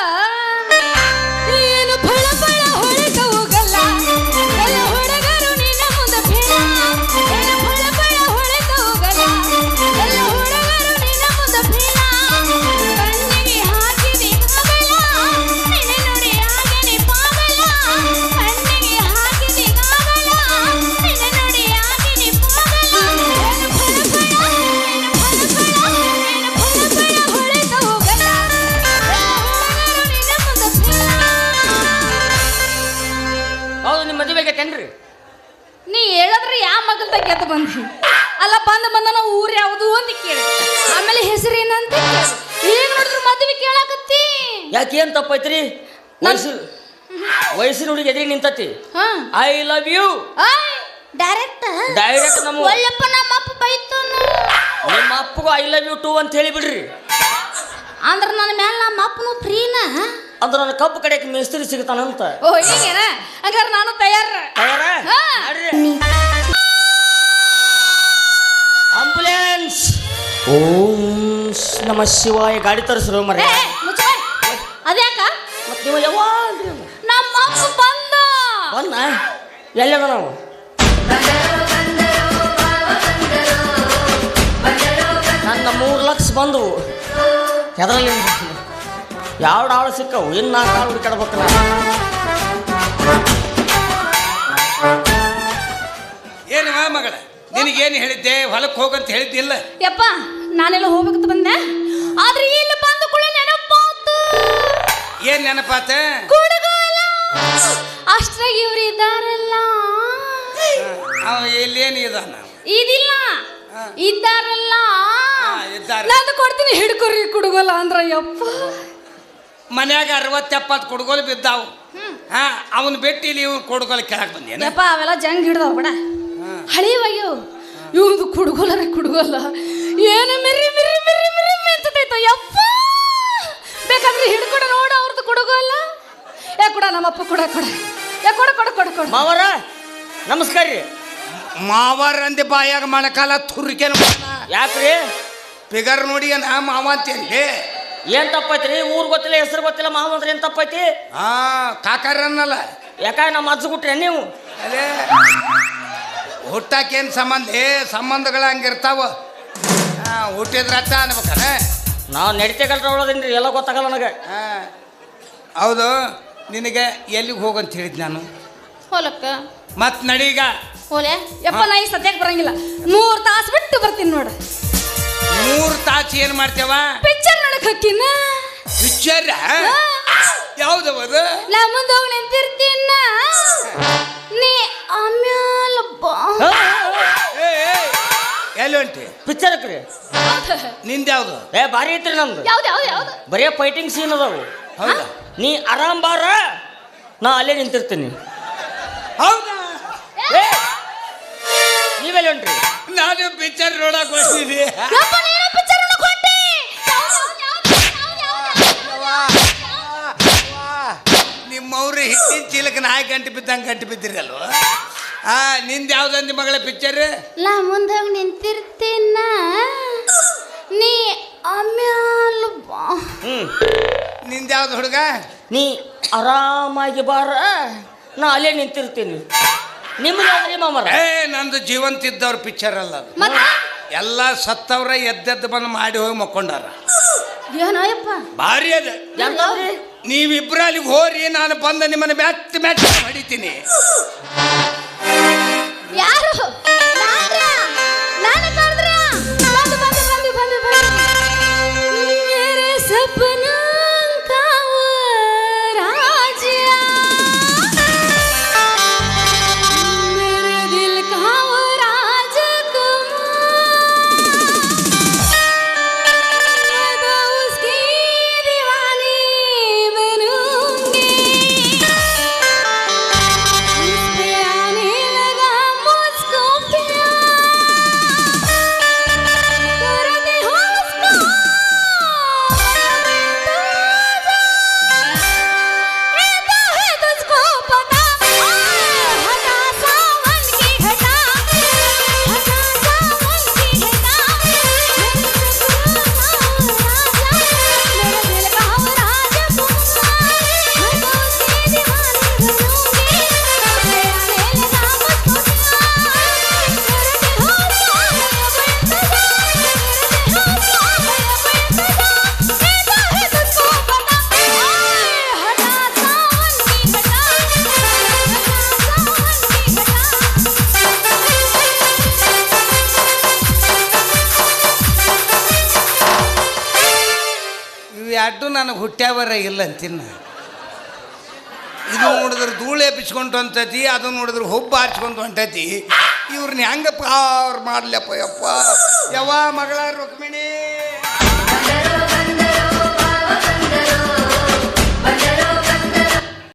ಮಗಲ್ದಾಗ ಗೆದ್ದು ಬಂದಿ ಅಲ್ಲ ಬಂದ ಬಂದ ನಾವು ಊರು ಯಾವುದು ಅಂತ ಕೇಳಿ. ಆಮೇಲೆ ಹೆಸರು ಏನಂತ ಏನ್ ನೋಡಿದ್ರು ಮದುವೆ ಕೇಳಾಕತ್ತಿ? ಯಾಕೆ ಏನ್ ತಪ್ಪೈತ್ರಿ? ವಯಸ್ಸು ವಯಸ್ಸಿನ ಹುಡುಗಿ ಎದುರಿಗೆ ನಿಂತತಿ. ಹಾ. I love you direct direct ನಮ್ಮ ಒಳ್ಳೆಪ್ಪ ನಮ್ಮ ಅಪ್ಪ ಬೈತಾನ. ನಿಮ್ಮ ಅಪ್ಪಗೂ ಐ ಲವ್ ಯು ಟು ಅಂತ ಹೇಳಿ ಬಿಡ್ರಿ. ಅಂದ್ರೆ ನನ್ನ ಮೇಲೆ ನಮ್ಮ ಅಪ್ಪನು ಫ್ರೀನ ಅಂದ್ರೆ ನನ್ನ ಕಬ್ಬು ಕಡೆಗೆ ಮೇಸ್ತ್ರಿ ಸಿಗ್ತಾನಂತ. ಓ ಹೀಗೇನ? ಹಂಗಾರೆ ನಾನು ತಯಾರ? ತಯಾರ. ಆಂಬುಲೆನ್ಸ್ ಓಂ ನಮ ಶಿವಾಯ. ಗಾಡಿ ತರಿಸ್ರು ಮರ. ಅದ್ಯಾಕ? ಮತ್ತೆ ನೀವು ಯಾವಾಗ ನಮ್ಮ ಅಪ್ಪ ಬಂದ. ಬಂದ ಎಲ್ಲದ ನಾವು? ನನ್ನ ಮೂರು ಲಕ್ಷ ಬಂದವು. ಎದರಲ್ಲಿ ಯಾವ ಡಾಳು ಸಿಕ್ಕವು. ಇನ್ನು ನಾಲ್ಕು ಆಳು ಹುಡುಕಾಡ್ಬೇಕು ನಾನು. ಏನು ಮಗಳ? ನಿನಗೇನು ಹೇಳಿದ್ದೆ? ಹೊಲಕ್ಕೆ ಹೋಗಂತ ಹೇಳಿದ್ದಿಲ್ಲ. ಯಪ್ಪ ನಾನೆಲ್ಲ ಹೋಗ್ಬೇಕಂತ ಬಂದೆ. ಆದ್ರೆ ಇಲ್ಲಿ ಬಂದ ಕೂಡ ನೆನಪಾತು ಏನ್ ನೆನಪಾತ ಕುಡುಗೋಲ. ಅಷ್ಟ್ರಾಗ ಇವ್ರು ಇದ್ದಾರಲ್ಲ. ಅವ ಇಲ್ಲೇನು ಇದಾನ? ಇದಿಲ್ಲ. ಇದ್ದಾರಲ್ಲ. ಇದ್ದಾರೆ. ನಾನು ಕೊಡ್ತೀನಿ ಹಿಡ್ಕೊರಿ ಕುಡುಗೋಲ ಅಂದ್ರ ಯಪ್ಪ. ಮನ್ಯಾಗ ಅರವತ್ತು ಎಪ್ಪತ್ತು ಕೊಡ್ಗೋಲು ಬಿದ್ದಾವು. ಹಾ ಅವನ್ ಬಿಟ್ಟು ಇಲ್ಲಿ ಇವ್ನು ಕುಡುಗೋಲು ಕೆಳಗೆ ಯಪ್ಪ ಅವೆಲ್ಲ ಜಂಗ್ ಹಿಡ್ದವ್ ಬಿಡ ಹಳಿವಯ್ಯೋ ಇವನದು ಕುಡುಗೋಲರ ಕುಡುಗೋಲ್ಲ. ಏನು ಮಿರಿ ಮಿರಿ ಮಿರಿ ಮಿರಿ ಮೆಂತತೈತ ಯಪ್ಪ! ಬೇಕಾದ್ರೆ ಹಿಡ್ಕೊಡ ನೋಡು ಅವ್ರದ್ದು ಕುಡುಗೋಲ್ಲ. ಯಾ ಕೊಡ ನಮ್ಮಪ್ಪ ಕೊಡ ಕೊಡ. ಯಾ ಕೊಡ ಕೊಡ ಕೊಡ ಕೊಡ. ಮಾವರ ನಮಸ್ಕಾರ ರೀ. ಮಾವಾರ ಅಂದೆ ಬಾಯಾಗ ಮಣಕಾಲ ತುರ್ಕೇನ ಯಾಕ್ರಿ? ಫಿಗರ್ ನೋಡಿ ನಾ ಮಾವ ಅಂತೇಳಿ ಏನ್ ತಪ್ಪೈತ್ರಿ? ಊರ್ ಗೊತ್ತಿಲ್ಲ ಹೆಸರು ಗೊತ್ತಿಲ್ಲ ಮಾವ ಅಂದ್ರೆ ಏನ್ ತಪ್ಪೈತಿ? ಹಾ ಕಾಕರನ್ನಲ್ಲ. ಯಾಕ ನಮ್ಮ ಅಜ್ಜ ಗುಟ್ರೆ ನೀವು? ಅದೇ ಹುಟ್ಟಾಕೇನು ಸಂಬಂಧ? ಏ ಸಂಬಂಧಗಳು ಹಂಗಿರ್ತಾವ. ಹಾ ಹುಟ್ಟಿದ್ರ ಅಟ್ಟ ಅನ್ಬೇಕನ ನಾ ನಡಿತೆಗಲ್ರ ಒಳದೇನ್ರಿ ಎಲ್ಲ ಗೊತ್ತಾಗಲ್ಲ ನನಗೆ. ಹಾಂ. ಹೌದು ನಿನಗೆ ಎಲ್ಲಿಗೆ ಹೋಗಂತ ಹೇಳಿದ್ ನಾನು? ಹೊಲಕ್ಕ. ಮತ್ ನಡೀಗ ಹೋಲೆ? ಯಪ್ಪ ನಾ ಈ ಸದ್ಯಕ್ಕೆ ಬರಂಗಿಲ್ಲ. ಮೂರು ತಾಸು ಬಿಟ್ಟು ಬರ್ತೀನಿ ನೋಡು. ಮೂರು ತಾಸು ಏನು ಮಾಡ್ತೇವ? ಪಿಕ್ಚರ್ ನೋಡಕ್ ಹಕ್ಕಿನ ಪಿಕ್ಚರ್ ಯಾವ್ದವ ಅದು ನಾ ಮುಂದೆ ನಿಂತಿರ್ತೀನಿ ನಿಂತಿರ್ತೀನ ನೀ ಆಮ್ಯಾಲ ಏ, ಏ, ಎಲ್ಲಿ ಹೊಂಟಿ? ಪಿಕ್ಚರ್ಕ್ರಿ ನಿಂದ ಯಾವ್ದು ಏ ಭಾರಿ ಐತ್ರಿ ನಮ್ದು. ಯಾವ್ದು ಯಾವ್ದು ಯಾವ್ದು? ಬರೀ ಫೈಟಿಂಗ್ ಸೀನ್ ಅದಾವು. ಹೌದಾ? ನೀ ಆರಾಮ್ ಬಾರ. ನಾ ಅಲ್ಲೇ ನಿಂತಿರ್ತೀನಿ. ಹೌದಾ? ನೀವೆಲ್ಲ ಹೊಂಟ್ರಿ? ನಾನು ಪಿಕ್ಚರ್ ನೋಡಕ್ ಹೋಗ್ತೀನಿ ನಿಮ್ಮವ್ರು ಹಿಂದಿನ ಚೀಲಕ್ಕೆ ನಾಯಿ ಗಂಟೆ ಬಿದ್ದಂಗೆ ಗಂಟೆ ಬಿದ್ದಿರಲ್ವ? ಆ ನಿಂದ ಯಾವ್ದಂದಿ ಮಗಳ ಪಿಕ್ಚರ್ ನಾ ಮುಂದೆ ಹೋಗಿ ನಿಂತಿರ್ತೀನ? ನೀ ಆಮ್ಯಾಲ ಬಾ. ಹ್ಮ್. ನಿಂದ ಯಾವ್ದು ಹುಡುಗ? ನೀ ಆರಾಮಾಗಿ ಬಾರ. ನಾ ಅಲ್ಲೇ ನಿಂತಿರ್ತೀನಿ. ನಿಮ್ದು ಮಾಮರ? ಏ ನಂದು ಜೀವಂತ ಇದ್ದವ್ರ ಪಿಕ್ಚರ್ ಅಲ್ಲ ಅದು. ಮತ್ತೆ? ಎಲ್ಲ ಸತ್ತವ್ರ ಎದ್ದೆದ್ದು ಬಂದು ಮಾಡಿ ಹೋಗಿ ಮಕ್ಕೊಂಡಾರ. ಏನೋ ಯಪ್ಪ. ಭಾರಿ ಅದ. ನೀವಿಬ್ರು ಅಲ್ಲಿಗೆ ಹೋರಿ ನಾನು ಬಂದ ನಿಮ್ಮನ್ನ ಮೆತ್ತ ಮೆತ್ತ ಹೊಡಿತೀನಿ ಯಾರು ನಾನ್ರಾ? ನಾನೇ ನನಗೆ ಹುಟ್ಟ್ಯಾವರ ಇಲ್ಲ ಅಂತಿನ್ನ. ಇದು ನೋಡಿದ್ರೆ ಧೂಳು ಬಿಚ್ಕೊಂಡು ಅಂತತಿ, ಅದು ನೋಡಿದ್ರೆ ಹುಬ್ಬು ಹಾರಿಸ್ಕೊಂಡು ಹೊಂಟತಿ ಇವ್ರನ್ನ ಹೆಂಗಪ್ಪ ಅವ್ರು ಮಾಡ್ಲಪ್ಪ ಯಪ್ಪ. ಯಾವ ಮಗಳ ರುಕ್ಮಿಣಿ.